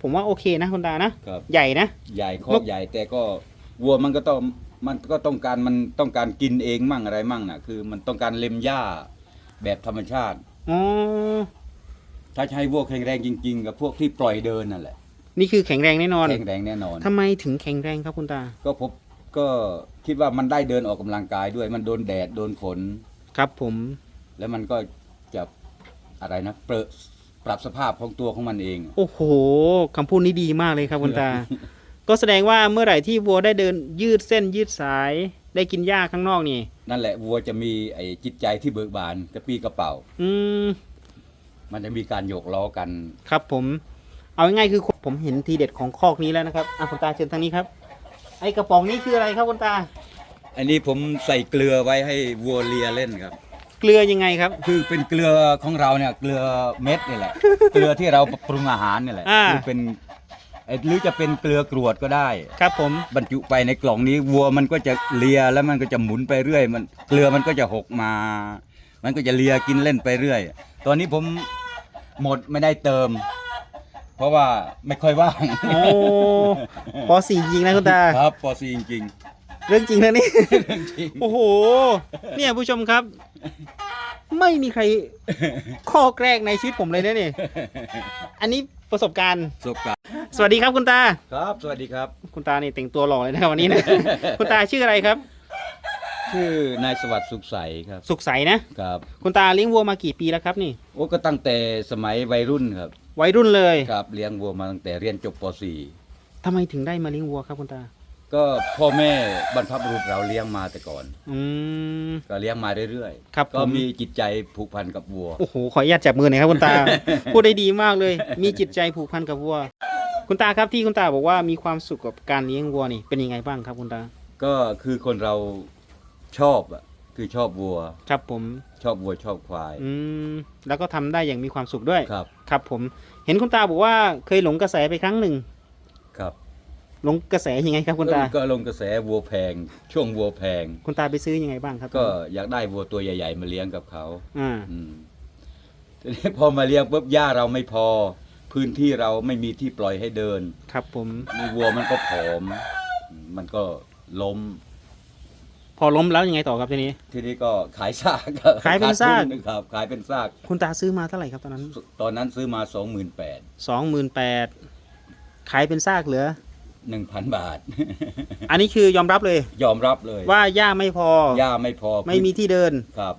ผมว่าโอเคนะคุณตานะ ครับ ใหญ่นะ ใหญ่คอกใหญ่แต่ก็วัวมันก็ต้องมันก็ต้องการมันต้องการกินเองมั่งอะไรมั่งน่ะ คือมันต้องการเล็มหญ้าแบบธรรมชาติ อ๋อ ถ้าใช้วัวแข็งแรงจริง ๆ กับพวกที่ปล่อยเดินนั่นแหละนี่คือแข็งแรงแน่นอนแข็งแรงแน่นอน ทำไมถึงแข็งแรงครับคุณตา ก็พบก็คิดว่ามันได้เดินออกกำลังกายด้วย มันโดนแดดโดนฝน ครับผม แล้วมันก็จะอะไรนะเปรอะ ปรับสภาพของตัวของมันเอง โอ้โหคำพูดนี้ดีมากเลยครับคุณตา ก็แสดงว่าเมื่อไหร่ที่วัวได้เดินยืดเส้นยืดสายได้กินหญ้าข้างนอกนี่ นั่นแหละวัวจะมีไอ้จิตใจที่เบิกบานกระปรี้กระเป๋า อืมมันจะมีการโยกล้อกัน ครับผม เอาง่ายๆคือผมเห็นทีเด็ดของคอกนี้แล้วนะครับอะคุณตาเชิญทางนี้ครับ ไอกระป๋องนี้คืออะไรครับคุณตา อันนี้ผมใส่เกลือไว้ให้วัวเลียเล่นครับ เกลือยังไงครับ คือเป็นเกลือของเราเนี่ยเกลือเม็ดนี่แหละ เกลือที่เราปรุงอาหารนี่แหละอ่า คือเป็นเอ่อหรือจะเป็นเกลือกรวดก็ได้ ครับผม บรรจุไปในกล่องนี้วัวมันก็จะเลียแล้วมันก็จะหมุนไปเรื่อย มันเกลือมันก็จะหกมา มันก็จะเลียกินเล่นไปเรื่อย ตอนนี้ผมหมดไม่ได้เติม เพราะว่าไม่ค่อยว่าง โอ้ปสี่จริงนะคุณตา ครับปอซีจริง เรื่องจริงนะนี่ๆเรื่องจริง โอ้โห เนี่ยผู้ชมครับ ไม่มีใครข้อแกรกในชีวิตผมเลยนะเนี่ยอันนี้ประสบการณ์ ประสบการณ์สวัสดีครับคุณตา ครับ สวัสดีครับ คุณตานี่แต่งตัวหล่อเลยนะครับวันนี้นะ คุณตาชื่ออะไรครับ ชื่อนายสวัสดิ์สุขใสครับสุขใสนะ ครับคุณตาเลี้ยงวัวมากี่ปีแล้วครับนี่ โอ้ก็ตั้งแต่สมัยวัยรุ่นครับ วัยรุ่นเลยครับเลี้ยงวัวมาตั้งแต่เรียนจบปทำไมถึงได้มาเลี้ยงวัวครับคุณตา .4 ก็พ่อแม่บรรพบุรุษเราเลี้ยงมาแต่ก่อน อืม ก็เลี้ยงมาเรื่อยครับๆก็ผม มีจิตใจผูกพันกับวัว โอ้โห ขออนุญาตจับมือหน่อยครับคุณตา พูดได้ดีมากเลย มีจิตใจผูกพันกับวัว คุณตาครับที่คุณตาบอกว่ามีความสุขกับการเลี้ยงวัวนี่เป็นยังไงบ้างครับคุณตา ก็คือคนเราชอบอะคือชอบวัว ครับผม ชอบวัวชอบควายอืม แล้วก็ทำได้อย่างมีความสุขด้วย ครับ ครับผม เห็นคุณตาบอกว่าเคยหลงกระแสไปครั้งหนึ่งครับ หลงกระแสยังไงครับคุณตา ก็ลงกระแสวัวแพง ช่วงวัวแพง คุณตาไปซื้อยังไงบ้างครับก็อยากได้วัวตัวใหญ่ ๆ มาเลี้ยงกับเขาอ่าอืมทีนี้พอมาเลี้ยงปุ๊บหญ้าเราไม่พอ พื้นที่เราไม่มีที่ปล่อยให้เดินครับผม มีวัวมันก็ผอม มันก็ล้ม พอล้มแล้วยังไงต่อครับทีนี้ ทีนี้ก็ขายซากขายเป็นซากขทุครับ ขายเป็นซาก คุณตาซื้อมาเท่าไหร่ครับตอนนั้น ตอนนั้นซื้อมาสองหมื่นแปดสองหมื่นแปดขายเป็นซากเหลือ หนึ่งพันบาท อันนี้คือยอมรับเลย ยอมรับเลยว่าหญ้าไม่พอ หญ้าไม่พอไม่มีที่เดินครับ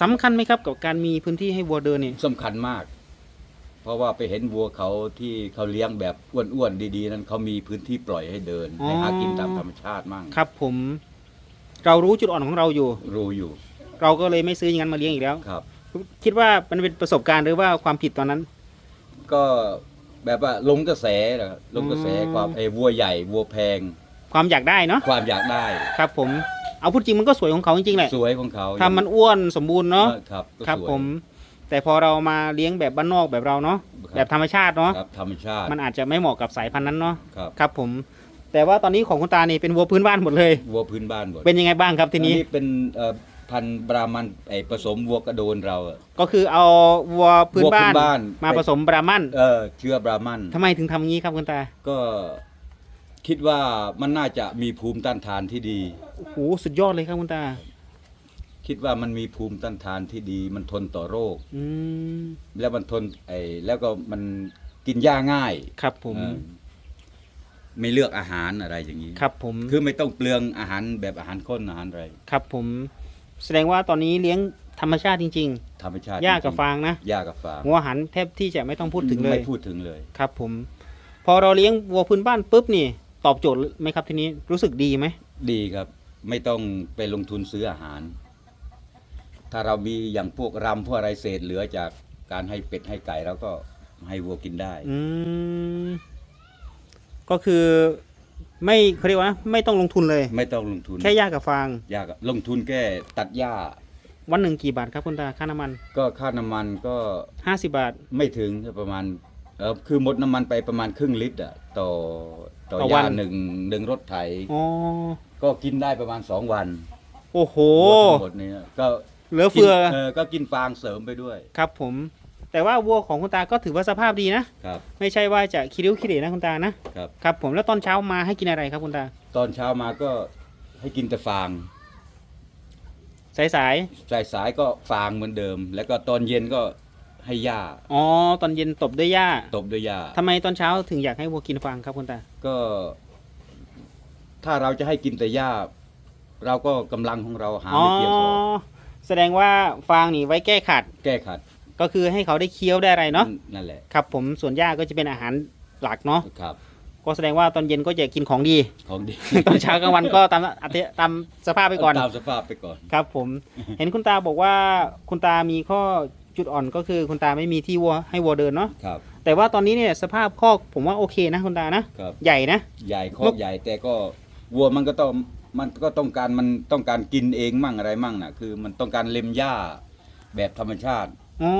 สำคัญไหมครับกับการมีพื้นที่ให้วัวเดินนี่สำคัญมาก เพราะว่าไปเห็นวัวเขาที่เขาเลี้ยงแบบอ้วนๆดีๆ นั้นเขามีพื้นที่ปล่อยให้เดินให้หากินตามธรรมชาติมั่งครับ ผม เรารู้จุดอ่อนของเราอยู่ รู้อยู่ เราก็เลยไม่ซื้ออย่างนั้นมาเลี้ยงอีกแล้วครับ คิดว่ามันเป็นประสบการณ์หรือว่าความผิดตอนนั้น ก็ แบบว่าลงกระแสนะครับลงกระแสอืมความไอ้วัวใหญ่วัวแพง ความอยากได้เนาะความอยากได้ ครับผมเอาพูดจริงมันก็สวยของเขาจริงๆแหละสวยของเขาทำมันอ้วนสมบูรณ์เนาะครับก็ครับสวยผม แต่พอเรามาเลี้ยงแบบบ้านนอกแบบเราเนาะครับแบบธรรมชาติเนาะครับธรรมชาติมันอาจจะไม่เหมาะกับสายพันธุ์นั้นเนาะครับครับผม แต่ว่าตอนนี้ของคุณตานี่เป็นวัวพื้นบ้านหมดเลยวัวพื้นบ้านหมดเป็นยังไงบ้างครับทีนี้อัเป็นเอ่อ พันธุ์บรามันไอ้ผสมวัวกระโดนเราอะ ก็คือเอาวัวพื้นบ้านวัวพื้นบ้าน มาผสมบรามันเออเชื้อบรามันทำไมถึงทำอย่างนี้ครับคุณตาก็คิดว่ามันน่าจะมีภูมิต้านทานที่ดี โอ้โหสุดยอดเลยครับคุณตา คิดว่ามันมีภูมิต้านทานที่ดี มันทนต่อโรค อืมแล้วมันทนไอ้แล้วก็มันกินหญ้าง่ายครับผมเออไม่เลือกอาหารอะไรอย่างนี้ครับผมคือไม่ต้องเปลืองอาหารแบบอาหารข้นอาหารอะไร ครับผม แสดงว่าตอนนี้เลี้ยงธรรมชาติจริง ธรรมชาติๆหญ้ากับจริฟางนะหญ้ากับฟางหัวหันแทบที่จะไม่ต้องพูดถึงเลย ไม่พูดถึงเลย ครับผม พอเราเลี้ยงวัวพื้นบ้านปุ๊บนี่ ตอบโจทย์ไหมครับทีนี้รู้สึกดีไหมดีครับ ไม่ต้องไปลงทุนซื้ออาหาร ถ้าเรามีอย่างพวกรำพวกอะไรเศษเหลือจากการให้เป็ดให้ไก่เราก็ให้วัวกินได้ อืมก็คือ ไม่เขาเรียกว่าไม่ต้องลงทุนเลย ไม่ต้องลงทุนแค่หญ้ากับฟาง ยากลงทุนแค่ตัดหญ้า วันหนึ่งกี่บาทครับคุณตาค่าน้ำมันก็ค่าน้ำมันก็ห้าสิบาท ไม่ถึงประมาณเออคือหมดน้ำมันไปประมาณครึ่งลิตรอะต่อต่อต่อหวัญ้าน หนึ่งหนึ่งรถไถ อ๋อ ก็กินได้ประมาณสองวันโอ้โหวัวทั้งหมดนี้ก็เหลือกินเฟือเออก็กินฟางเสริมไปด้วย ครับผม แต่ว่าวัวของคุณตาก็ถือว่าสภาพดีนะ ครับ ไม่ใช่ว่าจะคิริ้วคิเรนะคุณตานะครับ ครับผมแล้วตอนเช้ามาให้กินอะไรครับคุณตา ตอนเช้ามาก็ให้กินแต่ฟาง สายสายสายสายๆก็ฟางเหมือนเดิม แล้วก็ตอนเย็นก็ให้หญ้าๆอ๋อตอนเย็นตบด้วยหญ้าตบด้วยหญ้าทำไมตอนเช้าถึงอยากให้วัวกินฟางครับคุณตา ก็ ถ้าเราจะให้กินแต่หญ้า เราก็กำลังของเราหาอ๋อ ไม่เพียงพอแสดงว่าฟางนี่ไว้แก้ขัด แก้ขัด ก็คือให้เขาได้เคี้ยวได้อะไรเนาะนั่นแหละครับผมส่วนหญ้าก็จะเป็นอาหารหลักเนาะครับ ก็แสดงว่าตอนเย็นก็จะกินของดีของดี ตอนเช้ากลางวันก็ตามอัธยตามสภาพไปก่อนตามสภาพไปก่อนครับ ผม เห็นคุณตาบอกว่าคุณตามีข้อจุดอ่อนก็คือคุณตาไม่มีที่วัวให้วัวเดินเนาะครับแต่ว่าตอนนี้เนี่ยสภาพคอกผมว่าโอเคนะคุณตานะครับใหญ่นะใหญ่คอกใหญ่แต่ก็วัวมันก็ต้องมันก็ต้องการมันต้องการกินเองมั่งอะไรมั่งน่ะ คือมันต้องการเล็มหญ้าแบบธรรมชาติ อ๋อ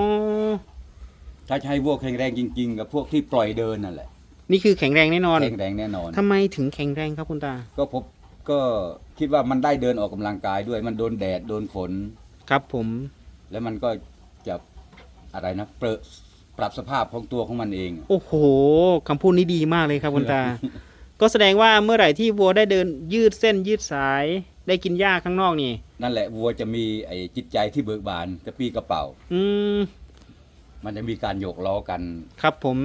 ถ้าจะให้วัวแข็งแรงจริง ๆ กับพวกที่ปล่อยเดินนั่นแหละนี่คือแข็งแรงแน่นอนแข็งแรงแน่นอนทำไมถึงแข็งแรงครับคุณตา ก็พบก็คิดว่ามันได้เดินออกกำลังกายด้วย มันโดนแดดโดนฝน ครับผม แล้วมันก็จะอะไรนะเปรอะปรับสภาพของตัวของมันเอง โอ้โหคำพูดนี้ดีมากเลยครับคุณตา ก็แสดงว่าเมื่อไหร่ที่วัวได้เดินยืดเส้นยืดสาย ได้กินหญ้าข้างนอกนี่ นั่นแหละวัวจะมีไอ้จิตใจที่เบิกบานกระปี้กระเป๋า อืมมันจะมีการโยกล้อกันครับผม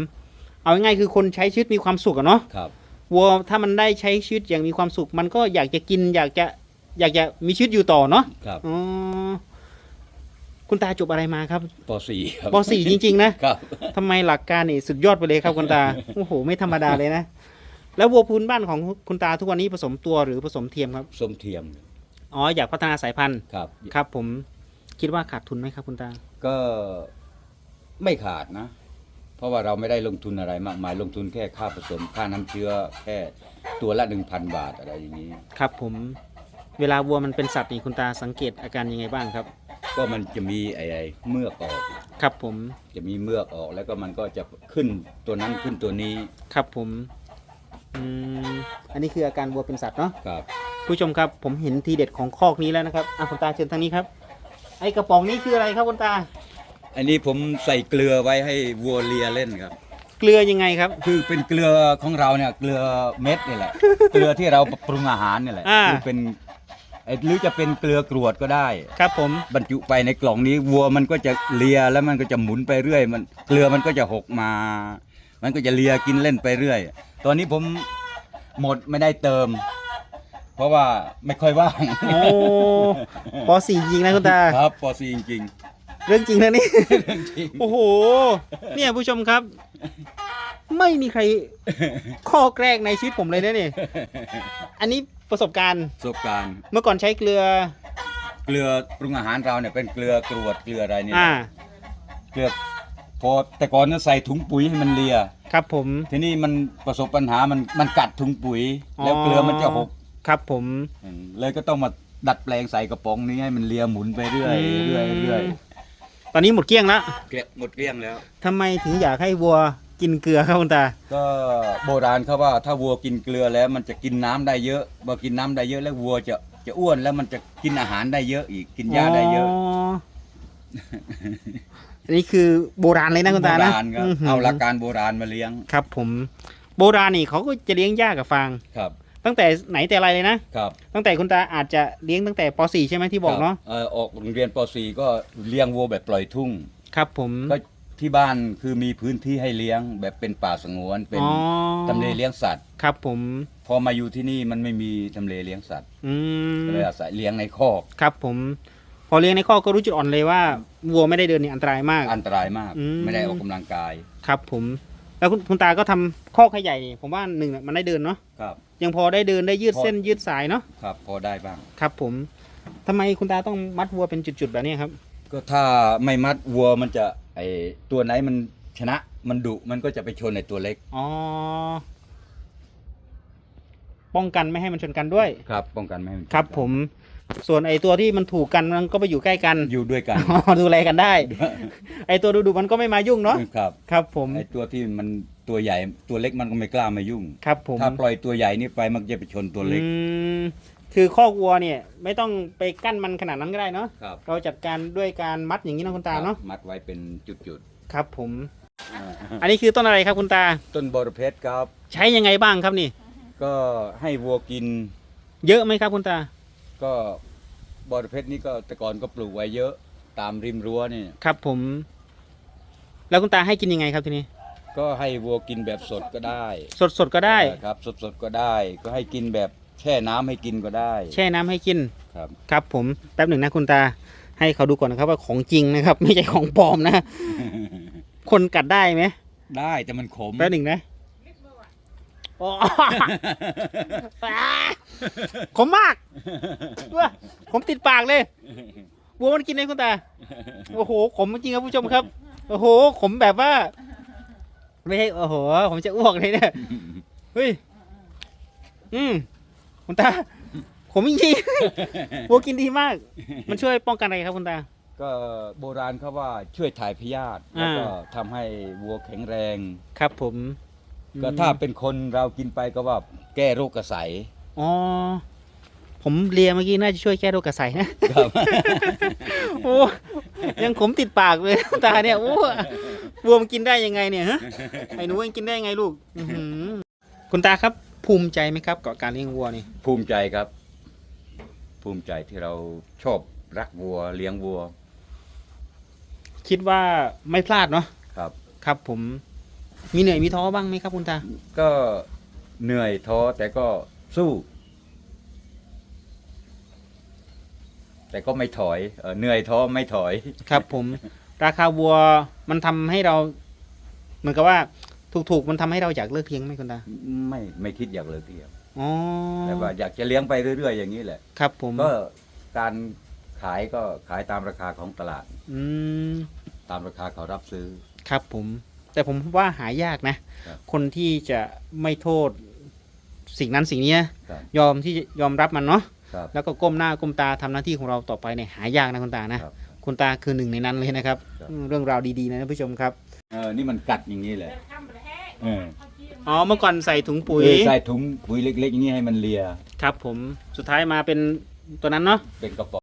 เอาง่ายๆคือคนใช้ชีวิตมีความสุขอะเนาะครับ วัวถ้ามันได้ใช้ชีวิตอย่างมีความสุข มันก็อยากจะกิน อยากจะอยากจะมีชีวิตอยู่ต่อเนาะครับอ๋อคุณตาจบอะไรมาครับปสี่ครับป .4 จริง ๆ นะครับ ทำไมหลักการนี่สุดยอดไปเลยครับคุณตา โอ้โห ไม่ธรรมดาเลยนะ แล้ววัวพื้นบ้านของคุณตาทุกวันนี้ผสมตัวหรือผสมเทียมครับ สมเทียม อ๋ออยากพัฒนาสายพันธุ์ครับ ครับ ผมคิดว่าขาดทุนไหมครับคุณตา ก็ไม่ขาดนะ เพราะว่าเราไม่ได้ลงทุนอะไรมากมายลงทุนแค่ค่าผสมค่าน้ำเชื้อแค่ตัวละหนึ่งพันบาทอะไรอย่างนี้ ครับผม เวลาวัวมันเป็นสัตว์นี่คุณตาสังเกตอาการยังไงบ้างครับ ก็มันจะมีไอ้ไอ้เมือกออก ครับผม จะมีเมือกออกแล้วก็มันก็จะขึ้นตัวนั้นขึ้นตัวนี้ครับผม อืม อันนี้คืออาการวัวเป็นสัตว์เนาะ ครับ ผู้ชมครับผมเห็นทีเด็ดของคอกนี้แล้วนะครับอะคุณตาเชิญทางนี้ครับ ไอกระป๋องนี้คืออะไรครับคุณตา อันนี้ผมใส่เกลือไว้ให้วัวเลียเล่นครับ เกลือยังไงครับ คือเป็นเกลือของเราเนี่ย เกลือเม็ดนี่แหละ เกลือที่เราปรุงอาหารนี่แหละอ่า คือเป็นไอ้หรือจะเป็นเกลือกรวดก็ได้ ครับผม บรรจุไปในกล่องนี้วัวมันก็จะเลียแล้วมันก็จะหมุนไปเรื่อย มันเกลือมันก็จะหกมา มันก็จะเลียกินเล่นไปเรื่อย ตอนนี้ผมหมดไม่ได้เติม เพราะว่าไม่ค่อยว่างโอ้ปสี่ยิงนะคุณตา ครับปอซีจริงเรื่องจริงนะนี่ๆจริง โอ้โห เนี่ยผู้ชมครับ ไม่มีใครข้อแรกในชีวิตผมเลยนะนี่อันนี้ประสบการณ์ ประสบการณ์เมื่อก่อนใช้เกลือ เกลือปรุงอาหารเราเนี่ยเป็นเกลือกรวดเกลืออะไรเนี่ยอ่า เกลือพอแต่ก่อนนั้นใส่ถุงปุ๋ยให้มันเลีย ครับผม ทีนี้มันประสบปัญหามันมันกัดถุงปุ๋ย แล้วอ๋อ เกลือมันจะหก ครับผมอืมเลยก็ต้องมาดัดแปลงใส่กระป๋องนี้ให้มันเลียหมุนไปเรื่อยอืมเรื่อยเรื่อยตอนนี้หมดเกลี้ยงแล้วเกลี้ยงหมดเกลี้ยงแล้วทำไมถึงอยากให้วัวกินเกลือครับคุณตา ก็โบราณเขาว่าถ้าวัวกินเกลือแล้วมันจะกินน้ำได้เยอะพอกินน้ำได้เยอะแล้ววัวจะจะอ้วนแล้วมันจะกินอาหารได้เยอะอีกกินหญ้าได้เยอะอันนี้คือโบราณเลยนะคุณโบตานะราณครับหืเอาหลักการโบราณมาเลี้ยงครับผม โบราณนี่เขาก็จะเลี้ยงหญ้ากับฟาง ครับ ตั้งแต่ไหนแต่ไรเลยนะ ครับตั้งแต่คุณตาอาจจะเลี้ยงตั้งแต่ป .4 ใช่ไหมที่บอกเนาะ ครับเอ่อออกโรงเรียนป .4 ก็เลี้ยงวัวแบบปล่อยทุ่ง ครับผม ก็ที่บ้านคือมีพื้นที่ให้เลี้ยงแบบเป็นป่าสงวนเป็นอ๋อ ทำเลเลี้ยงสัตว์ ครับผม พอมาอยู่ที่นี่มันไม่มีทำเลเลี้ยงสัตว์อืมก็เลยอาศัยเลี้ยงในคอกครับผม พอเลี้ยงในข้อกก็รู้จุดอ่อนเลยว่าวัวไม่ได้เดินนี่อันตรายมาก อันตรายมาก อืม ไม่ได้ออกกำลังกาย ครับผม แล้วคุณคุณตาก็ทำข้อกให้ใหญ่นี่ผมว่าหนึ่งน่ะมันได้เดินเนาะครับยังพอได้เดินได้ยืดพอเส้นยืดสายเนาะครับพอได้บ้าง ครับ ผมทำไมคุณตาต้องมัดวัวเป็นจุดๆแบบนี้ครับ ก็ถ้าไม่มัดวัวมันจะไอตัวไหนมันชนะมันดุมันก็จะไปชนในตัวเล็กอ๋อ ป้องกันไม่ให้มันชนกันด้วย ครับ ป้องกันไม่ให้มันชนครับ กันผม ส่วนไอตัวที่มันถูกกันมันก็ไปอยู่ใกล้กันอยู่ด้วยกัน อ๋อดูแลกันได้ ไอตัวดุๆมันก็ไม่มายุ่งเนาะครับครับผมไอตัวที่มันตัวใหญ่ตัวเล็กมันก็ไม่กล้ามายุ่ง ครับผมถ้าปล่อยตัวใหญ่นี่ไปมันจะไปชนตัวเล็กอืมคือข้อกวัวเนี่ยไม่ต้องไปกั้นมันขนาดนั้นก็ได้เนาะครับเราจัดการด้วยการมัดอย่างนี้นะคุณตาเนาะมัดไว้เป็นจุดครับผมอันนี้คือต้นอะไรครับคุณตา ต้นบรเพชรครับ ใช้ยังไงบ้างครับนี่ ก็ให้วัวกิน เยอะไหมครับคุณตา ก็บรเพชรนี่ก็แต่ก่อนก็ปลูกไว้เยอะตามริมรั้วนี่ ครับผม แล้วคุณตาให้กินยังไงครับทีนี้ ก็ให้วัวกินแบบสดก็ได้สดสดๆก็ได้ครับ สดสดๆก็ได้ ก็ให้กินแบบแช่น้ำให้กินก็ได้แช่น้ำให้กิน ครับ ครับ ผมแป๊บหนึ่งนะคุณตา ให้เขาดูก่อนนะครับว่าของจริงนะครับ ไม่ใช่ของปลอมนะ คนกัดได้ไหมได้แต่มันขมแป๊บหนึ่งนะ โอ้ขมมากว้าผมติดปากเลยบัวมันกินได้คุณตา โอ้โห ขมจริงครับผู้ชมครับ โอ้โห ขมแบบว่า ไม่ใช่ โอ้โห ผมจะอ้วกเลยเนี่ย เฮ้ย อืมคุณตา ขมจริงๆบัวกินดีมาก มันช่วยป้องกันอะไรครับคุณตา ก็โบราณเขาว่าช่วยถ่ายพยาธิแล้วก็ทำให้วัวแข็งแรง ครับผม ก็ถ้าเป็นคนเรากินไปก็ว่าแก้โรคกระใสอ๋อผมเลียเมื่อกี้น่าจะช่วยแก้โรคกระใสนะครับ โอ้ยังขมติดปากเลย ตาเนี่ยโอ้บวมนกินได้ยังไงเนี่ยฮะไอ้หนูยังกินได้ยังไงลูกอื้อหือคุณตาครับ ภูมิใจไหมครับกับการเลี้ยงวัวนี่ภูมิใจครับ ภูมิใจที่เราชอบรักวัว เลี้ยงวัวคิดว่าไม่พลาดเนาะครับ ครับผม มีเหนื่อยมีท้อบ้างไหมครับคุณตา ก็เหนื่อยท้อแต่ก็สู้ แต่ก็ไม่ถอยเออเหนื่อยท้อไม่ถอย ครับผม ราคาวัวมันทำให้เรา เหมือนกับว่า ถูกๆมันทำให้เราอยากเลิกเลี้ยงไหมคุณตา ไม่ไม่คิดอยากเลยเพียงอ๋อแต่ว่าอยากจะเลี้ยงไปเรื่อย ๆ อย่างนี้แหละ ครับผม ก็การขายก็ขายตามราคาของตลาด อืม ตามราคาเขารับซื้อ ครับผม แต่ผมว่าหายากนะ ครับคนที่จะไม่โทษสิ่งนั้นสิ่งนี้นะครับ ยอมที่จะยอมรับมันเนาะครับแล้วก็ก้มหน้าก้มตาทำหน้าที่ของเราต่อไปเนี่ยหายากนะคุณตานะ ครับ คุณตาคือหนึ่งในนั้นเลยนะครับ ครับอืมเรื่องราวดีๆนะท่านผู้ชมครับเออนี่มันกัดอย่างนี้แหละเอออ๋อเมื่อก่อนใส่ถุงปุ๋ยเออใส่ถุงปุ๋ยเล็กๆอย่างนี้ให้มันเลียครับผมสุดท้ายมาเป็นตัวนั้นเนาะ เป็นกระป๋อง